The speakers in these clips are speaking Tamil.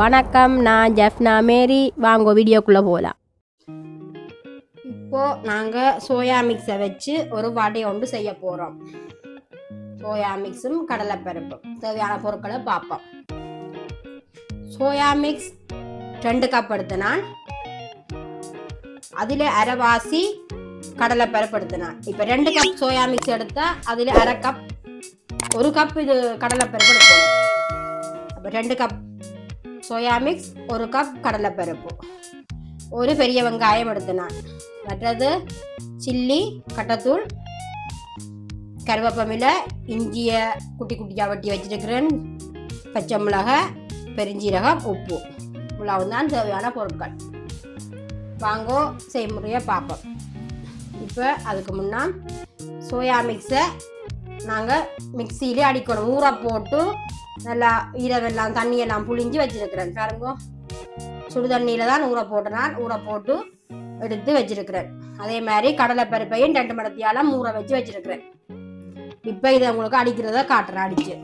வணக்கம் நான் ஜெஃப்னா மேரி. வாங்க வீடியோக்குள்ளே போகலாம் இப்போ நாங்கள் சோயா மிக்ஸை வச்சு ஒரு வடை ஒன்று செய்ய போகிறோம் சோயா மிக்ஸும் கடலைப்பருப்பும் தேவையான பொருட்களை பார்ப்போம். சோயா மிக்ஸ் ரெண்டு கப் எடுத்தினான். அதில் அரைவாசி கடலைப்பருப்பு எடுத்தினான். இப்போ ரெண்டு கப் சோயா மிக்ஸ் எடுத்தால் அதில் அரை கப் ஒரு கப் இது கடலைப்பருப்பு எடுக்கணும் அப்போ ரெண்டு கப் சோயா மிக்ஸ் ஒரு கப் கடலைப்பருப்பு. ஒரு பெரிய வெங்காயம் எடுத்தினான் மற்றது சில்லி கட்டத்தூள் கருவேப்பமில இஞ்சியை குட்டி குட்டியாக வெட்டி வச்சிருக்கிறேன். பச்சை மிளகாய் பெருஞ்சீரகம் உப்பு. இவ்வளவு தான் தேவையான பொருட்கள். வாங்கோ செய்முறையை பார்ப்போம். இப்போ அதுக்கு முன்னா சோயா மிக்ஸை நாங்கள் மிக்சியிலே அடிக்கணும். ஊற போட்டு நல்லா ஈரமெல்லாம் தண்ணியெல்லாம் புழிஞ்சு வச்சிருக்கிறேன். பாருங்க. சுடு தண்ணியில தான் ஊற போட்டு நான் ஊற போட்டு எடுத்து வச்சிருக்கிறேன். அதே மாதிரி கடலைப்பருப்பையும் ரெண்டு மடத்தியால ஊற வச்சு வச்சிருக்கிறேன். இப்போ இதை உங்களுக்கு அடிக்கிறத காட்டுறேன் அடிச்சு.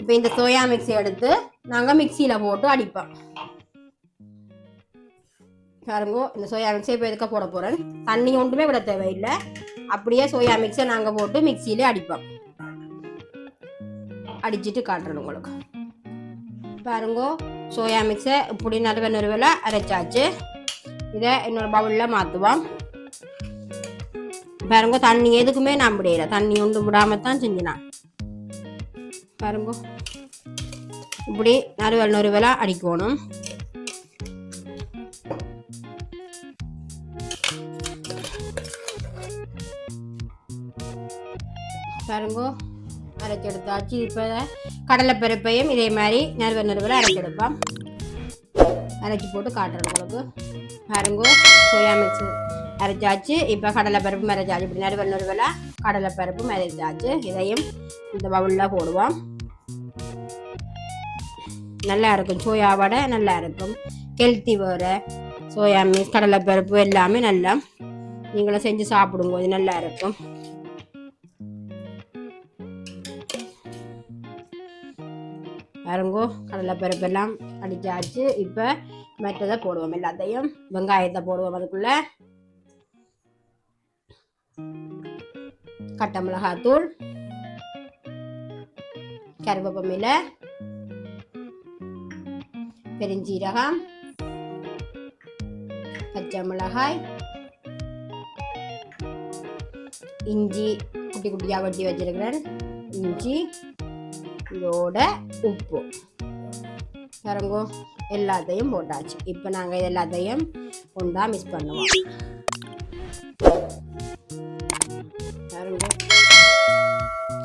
இப்போ இந்த சோயா மிக்ஸி எடுத்து நாங்கள் மிக்சியில் போட்டு அடிப்போம். பாருங்க இந்த சோயா மிக்ஸை இப்போ எதுக்க போட போகிறேன் தண்ணி ஒன்றுமே விட தேவையில்லை. அப்படியே சோயா மிக்ஸை நாங்கள் போட்டு மிக்சியிலே அடிப்போம். அடிச்சிட்டு காட்டுறேன் உங்களுக்கு. பாருங்க சோயா மிக்ஸை இப்படி நடுவே நடுவில் அரைச்சாச்சு. இதை என்னோட பவுலில் மாற்றுவோம் பாருங்க தண்ணி எதுக்குமே நான் முடியல தண்ணி ஒன்று விடாம தான் செஞ்சினான் பாருங்க இப்படி நறுவல் நறுவலாக அடிக்கணும். பாருங்க அரைச்சி எடுத்தாச்சு இப்போ கடலைப்பருப்பையும் இதே மாதிரி நறுவ நறுவில் அரைச்சி எடுப்போம். அரைச்சி போட்டு காட்டுறேன் உங்களுக்கு. பாருங்க சோயா மிக்ஸ் அரைச்சாச்சு. இப்போ கடலைப்பருப்பு அரைச்சாச்சு இப்படி நறுவ நறுவில் கடலைப்பருப்பும் அரைச்சாச்சு இதையும் இந்த பவுலில் போடுவோம். நல்லா இருக்கும். சோயா வடை நல்லா இருக்கும். ஹெல்த்தி வேறு. சோயா மீன் கடலைப்பருப்பு எல்லாமே நல்லா. நீங்களும் செஞ்சு சாப்பிடுங்க. இது நல்லா இருக்கும். பாருங்கோ கடலைப்பருப்பு எல்லாம் அடிச்சாச்சு. இப்போ மற்றதை போடுவோம் எல்லாத்தையும். வெங்காயத்தை போடுவோம் அதுக்குள்ள. கட்டை மிளகாத்தூள். கருவேப்பமில பெருஞ்சீரகம். பச்சை மிளகாய். இஞ்சி குட்டி குட்டியாக வட்டி வச்சிருக்கிறேன். இஞ்சி. இதோட உப்பு. இறங்கும் எல்லாத்தையும் போட்டாச்சு. இப்போ நாங்கள் இது எல்லாத்தையும் ஒன்றா மிக்ஸ் பண்ணுவோம். பாருங்க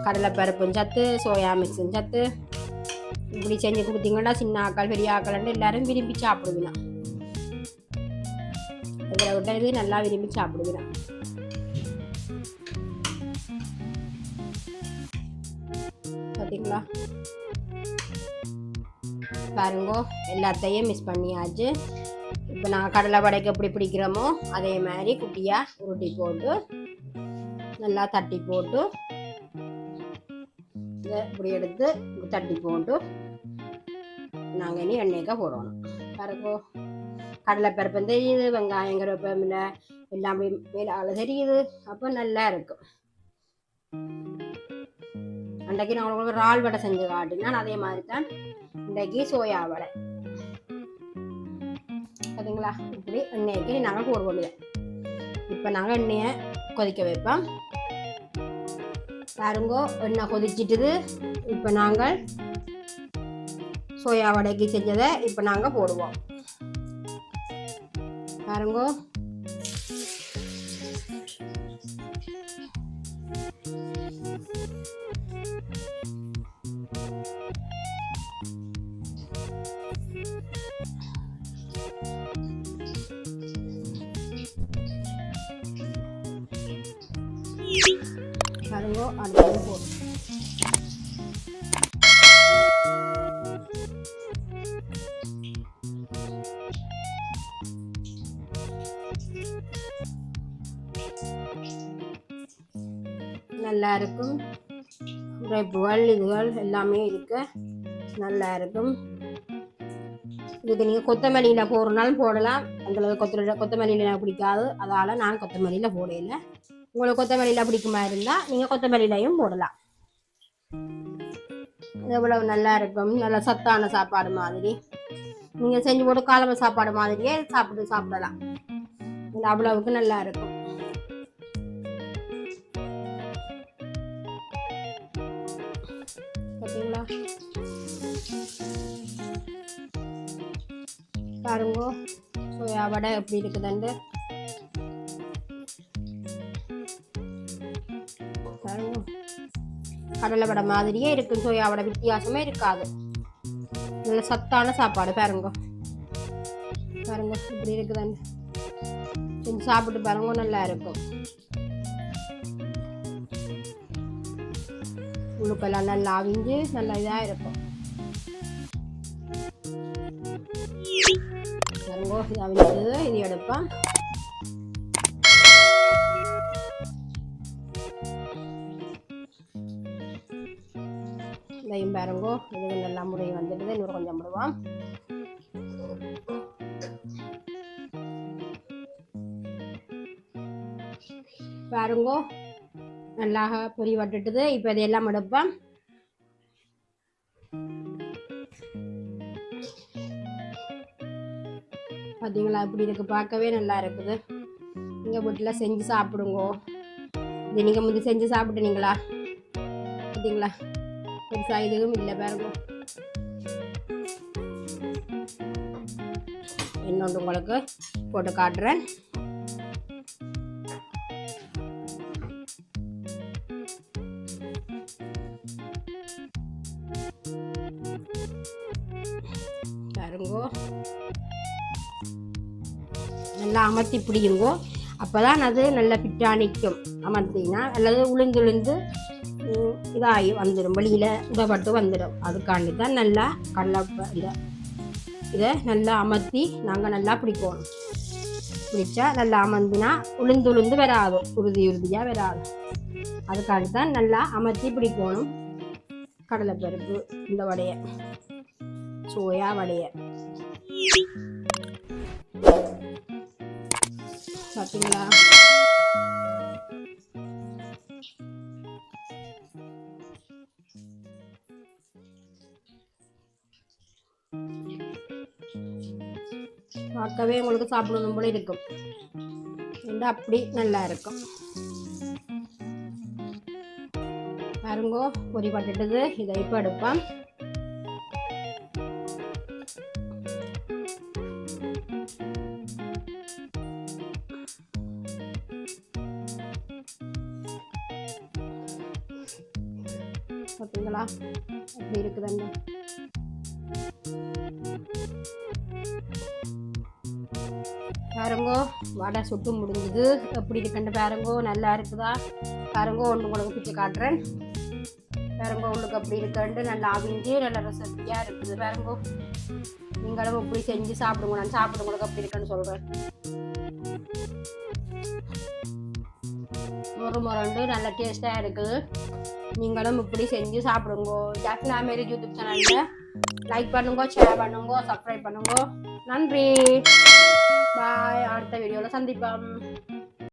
கடலைப்பருப்பும் சத்து சோயா மிக்ஸும் சத்து. இப்படி செஞ்சு கொடுத்தீங்கன்னா சின்ன ஆக்கள் பெரிய ஆக்கள்னு எல்லாரும் விரும்பி சாப்பிடுவீங்க. இதில் விட்டது நல்லா விரும்பி சாப்பிடுவீங்க. பார்த்தீங்களா பாருங்க எல்லாத்தையும் மிஸ் பண்ணியாச்சு. இப்போ நான் கடலை வடைக்கு எப்படி பிடிக்கிறோமோ அதே மாதிரி குட்டியாக உருட்டி போட்டு நல்லா தட்டி போட்டு இதை இப்படி எடுத்து தட்டி போட்டு நாங்கள் இனி எண்ணெய்க்கா போடணும். பாருங்க கடலைப்பருப்பு தெரியுது வெங்காயம் கருவேப்பிலை எல்லாமே மேலே தெரியுது. அப்போ நல்லா இருக்கும். அன்றைக்கு நான் உங்களுக்கு இறால் வடை செஞ்சு காட்டினேன். அதே மாதிரி தான் இன்றைக்கு சோயா வடை. பார்த்தீங்களா இப்படி எண்ணெய்க்கு நாங்கள் போடுவோம் கொள்ளுவேன் இப்போ நாங்கள் எண்ணெயை கொதிக்க வைப்போம். பாருங்கோ எண்ணெய் கொதிச்சிட்டுது. இப்போ நாங்கள் சோயா வடைக்கு செஞ்சதை இப்போ நாங்கள் போடுவோம். பாருங்கோ. பாருங்கோ அடுத்தது போடும் நல்லா இருக்கும். உரைப்புகள் இதுகள் எல்லாமே இருக்கு. நல்லா இருக்கும். இதுக்கு நீங்கள் கொத்தமல்லியில் போடுறனாலும் போடலாம். எங்களுக்கு கொத்த கொத்தமல்லியில் பிடிக்காது. அதால் நான் கொத்தமல்லியில் போடையில உங்களுக்கு கொத்தமல்லியில் பிடிக்குமா இருந்தால் நீங்கள் கொத்தமல்லியிலையும் போடலாம். எவ்வளவு நல்லா இருக்கும். நல்ல சத்தான சாப்பாடு மாதிரி. நீங்கள் செஞ்சு போட்டு காலமை சாப்பாடு மாதிரியே சாப்பிட்டு சாப்பிடலாம். இது அவ்வளவுக்கு நல்லா இருக்கும். பார்த்தீங்களா பாருங்க சோயா வடை எப்படி இருக்குதுண்டு கடலை வடை மாதிரியே இருக்கும் சோயா வடை வித்தியாசமே இருக்காது. நல்ல சத்தான சாப்பாடு. பாருங்க. பாருங்க இப்படி இருக்குதாண்டு கொஞ்சம் சாப்பிட்டு பாருங்க நல்லா இருக்கும். உள்ளுக்கெல்லாம் நல்லா அவிஞ்சு நல்லா இதாக இருக்கும். பாருங்க இது அவிஞ்சது இது எடுப்பேன் பாருங்கோ. இது நல்லா முறை வந்துடுது. இன்னொரு கொஞ்சம் விடுவோம் பாருங்கோ. நல்லா பொரி வட்டுட்டுது. இப்போ இதையெல்லாம் எடுப்போம். பார்த்தீங்களா இப்படி இருக்கு. பார்க்கவே நல்லா இருக்குது. எங்கள் வீட்டில் செஞ்சு சாப்பிடுங்கோ. இது நீங்கள் முந்தி செஞ்சு சாப்பிட்டுனீங்களா பார்த்தீங்களா பெருசாக இதுவும் இல்லை பாருங்க. இன்னொன்று உங்களுக்கு போட்டு காட்டுறேன். பாருங்கோ. நல்லா அமர்த்தி பிடிக்குங்கோ அப்போ தான் அது நல்லா ஃபிட்டாக நிற்கும் அமர்த்தினா அல்லது உளுந்து உளுந்து இதாகி வந்துடும். வெளியில் உதப்பட்டு வந்துடும். அதுக்காண்டி தான் நல்லா கடலை இதை நல்லா அமர்த்தி நாங்கள் நல்லா பிடிக்கணும் பிடிச்சா நல்லா அமர்ந்தினா உளுந்து உளுந்து வராது. உறுதி உறுதியாக வராது. அதுக்காண்டி தான் நல்லா அமர்த்தி பிடிக்கணும் கடலைப்பருப்பு இந்த வடையை சோயா வடையை. பார்த்தீங்களா பார்க்கவே உங்களுக்கு சாப்பிடணும் போல இருக்கும். இந்த அப்படி நல்லா இருக்கும். பாருங்கோ பொறி பட்டுட்டது. இதை இப்போ எடுப்பேன் பார்த்தீங்களா அப்படி இருக்குதுன்னு? பாருங்கோ வடை சுட்டு முடிஞ்சுது. எப்படி இருக்குன்னு பாருங்கோ நல்லா இருக்குதா? பாருங்கோ ஒன்று உங்களுக்கு பிச்சு காட்டுறேன். பாருங்கோ உங்களுக்கு அப்படி இருக்கண்டு நல்லா அவிஞ்சு நல்லா ரெசிபியாக இருக்குது பாருங்கோ. நீங்களும் இப்படி செஞ்சு சாப்பிடுங்க. நான் சாப்பிடு உங்களுக்கு அப்படி இருக்குன்னு சொல்கிறேன் ஒரு முரண்டு நல்ல டேஸ்ட்டாக இருக்குது. நீங்களும் இப்படி செஞ்சு சாப்பிடுங்க. ஜாஃப்னா மேரி யூடியூப் சேனலில் லைக் பண்ணுங்க ஷேர் பண்ணுங்க சப்ஸ்கிரைப் பண்ணுங்க. நன்றி. பாய் அடுத்த வீடியோவில் சந்திப்போம்.